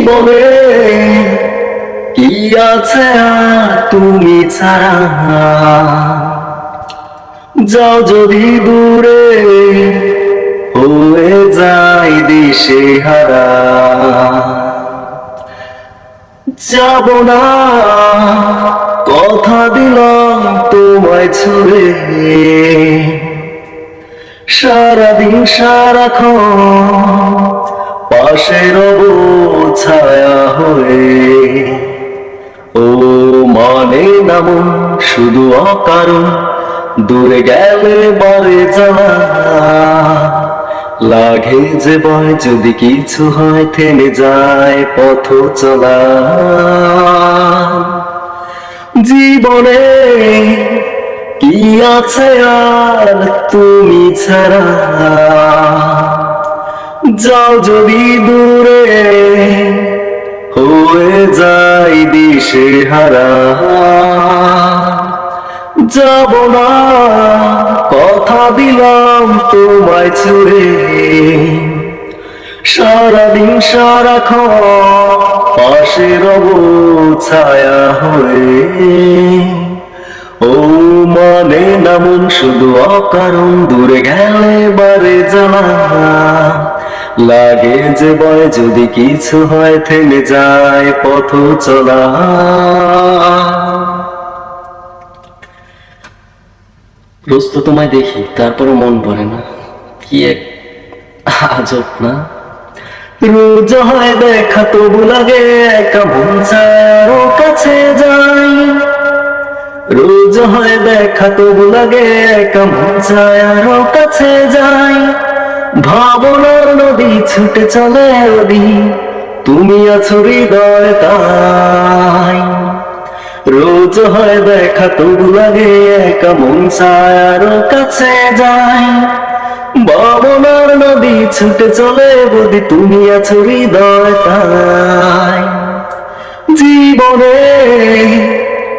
জীবনে। কি আছে আর তুমি ছাড়া? যাও যদি দূরে হয়ে যাই দিশে হারা যাব না, কথা দিলাম তোমায় ছুড়ে। সারাদিন সারাক্ষণ ও মানে নামন, শুধু অকারণ, দূরে গেলে বারে জানা। লাগে যে ভয়, যদি কিছু হয় থেমে যায় পথ চলা। জীবনে কি আছে আর তুমি ছাড়া? যাও যদি দূরে হয়ে যাই দিশে হারা। যাব না, কথা দিলাম তোমায় ছুড়ে। সারাদিন সারাক্ষণ পাশে রব ছায়া হয়ে। ও মানে নামন শুধু অকারণ, দূরে গেলে বারে জানা লাগে যে বয় যদি কিছু হয় থেমে যায় পথ চলা। রোজ তো তোমায় দেখি তারপরে মন পড়ে না। কি এক আজব না? রোজ হয় দেখা, তবু লাগে একা মন কাছে যাই। রোজ হয় দেখা, তবু লাগে একা মন কাছে যাই। ভাবনার নদী ছুটে চলে ওদি তুমি আছো হৃদয় তাই। রোজ হয় দেখা, তবু লাগে একা মন আরও কাছে যাই। ভাবনার নদী ছুটে চলে বদি তুমি আছো হৃদয় তাই। জীবনে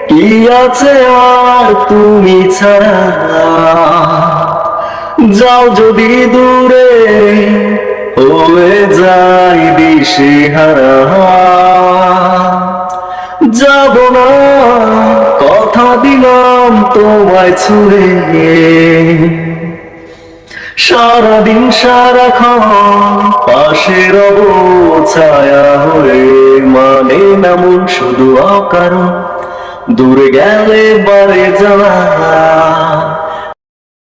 কি আছে আর তুমি ছাড়া? যাও যদি দূরে, হয়ে যাই দিশে হারা যাব না, কথা দিলাম তোমায় ছুড়ে সারাদিন সারাক্ষণ পাশে রব ছায়া হয়ে মানে নামন শুধু অকারণ, দূরে গেলে বারে যাওয়া।